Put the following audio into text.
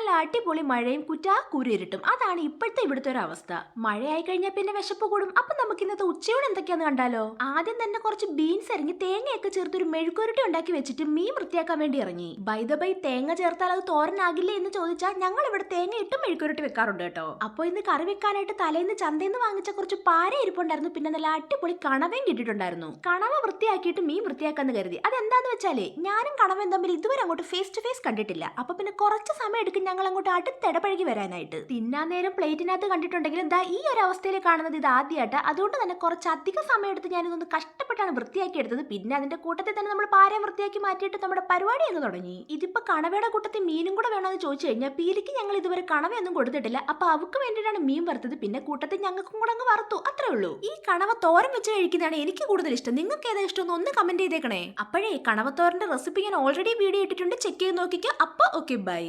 നല്ല അടിപൊളി മഴയും കുറ്റാ കൂരിരുട്ടും അതാണ് ഇപ്പോഴത്തെ ഇവിടുത്തെ ഒരു അവസ്ഥ. മഴയായി കഴിഞ്ഞാൽ പിന്നെ വിശപ്പ് കൂടും. അപ്പൊ നമുക്ക് ഇന്നത്തെ ഉച്ചയോടെ എന്തൊക്കെയാന്ന് കണ്ടാലോ? ആദ്യം തന്നെ കുറച്ച് ബീൻസ് ഇറങ്ങി തേങ്ങയൊക്കെ ചേർത്ത് ഒരു മെഴുക്കുരുട്ടി ഉണ്ടാക്കി വെച്ചിട്ട് മീൻ വൃത്തിയാക്കാൻ വേണ്ടി ഇറങ്ങി. ബൈ ബൈ തേങ്ങ ചേർത്താൽ അത് തോരനാകില്ലേ എന്ന് ചോദിച്ചാൽ ഞങ്ങൾ ഇവിടെ തേങ്ങ ഇട്ടും മെഴുക്കുരുട്ടി വെക്കാറുണ്ട് കേട്ടോ. അപ്പോൾ ഇന്ന് കറി വെക്കാനായിട്ട് തലേന്ന് ചന്തയിൽ വാങ്ങിച്ച കുറച്ച് പാര ഇരിപ്പുണ്ടായിരുന്നു. പിന്നെ നല്ല അടിപൊളി കണവയും കിട്ടിയിട്ടുണ്ടായിരുന്നു. കണവ വൃത്തിയാക്കിയിട്ട് മീൻ വൃത്തിയാക്കാന്ന് കരുതി. അതെന്താന്ന് വെച്ചാലേ ഞാനും കണവയും തമ്മിൽ ഇതുവരെ അങ്ങോട്ട് ഫേസ് ടു ഫേസ് കണ്ടിട്ടില്ല. അപ്പൊ പിന്നെ കുറച്ച് സമയം എടുക്കും ഞങ്ങൾ അങ്ങോട്ട് അടുത്തിടപഴകി വരാനായിട്ട്. തിന്നാൻ നേരം പ്ലേറ്റിനകത്ത് കണ്ടിട്ടുണ്ടെങ്കിലും ദാ ഈ ഒരു അവസ്ഥയിൽ കാണുന്നത് ഇത് ആദ്യമായിട്ട് അതുകൊണ്ട് തന്നെ കുറച്ച് അധികം സമയം എടുത്ത് ഞാനിതൊന്ന് കഷ്ടപ്പെട്ടാണ് വൃത്തിയാക്കി എടുത്തത്. പിന്നെ അതിന്റെ കൂട്ടത്തിൽ തന്നെ നമ്മൾ പാര വൃത്തിയാക്കി മാറ്റിയിട്ട് നമ്മുടെ പരിപാടി അങ്ങ് തുടങ്ങി. ഇതിപ്പോ കണവയുടെ കൂട്ടത്തിൽ മീനും കൂടെ വേണമെന്ന് ചോദിച്ചു കഴിഞ്ഞാൽ പീലിക്ക് ഞങ്ങൾ ഇതുവരെ കണവയൊന്നും കൊടുത്തിട്ടില്ല. അപ്പൊ അവക്ക് വേണ്ടിയിട്ടാണ് മീൻ വറുത്തത്. പിന്നെ കൂട്ടത്തിൽ ഞങ്ങൾക്കും കൂടെ അങ്ങ് വറുത്തു. അത്രേ ഉള്ളൂ. ഈ കണവ തോരൻ വെച്ച് കഴിക്കുന്നതാണ് എനിക്ക് കൂടുതൽ ഇഷ്ടം. നിങ്ങൾക്ക് ഏതാ ഇഷ്ടം ഒന്ന് കമന്റ് ചെയ്തേക്കണേ. അപ്പോഴേ കണവത്തോരന്റെ റെസിപ്പി ഞാൻ ഓൾറെഡി വീഡിയോ ഇട്ടിട്ടുണ്ട്. ചെക്ക് ചെയ്ത് നോക്കിക്കോ. അപ്പൊ ഓക്കെ ബൈ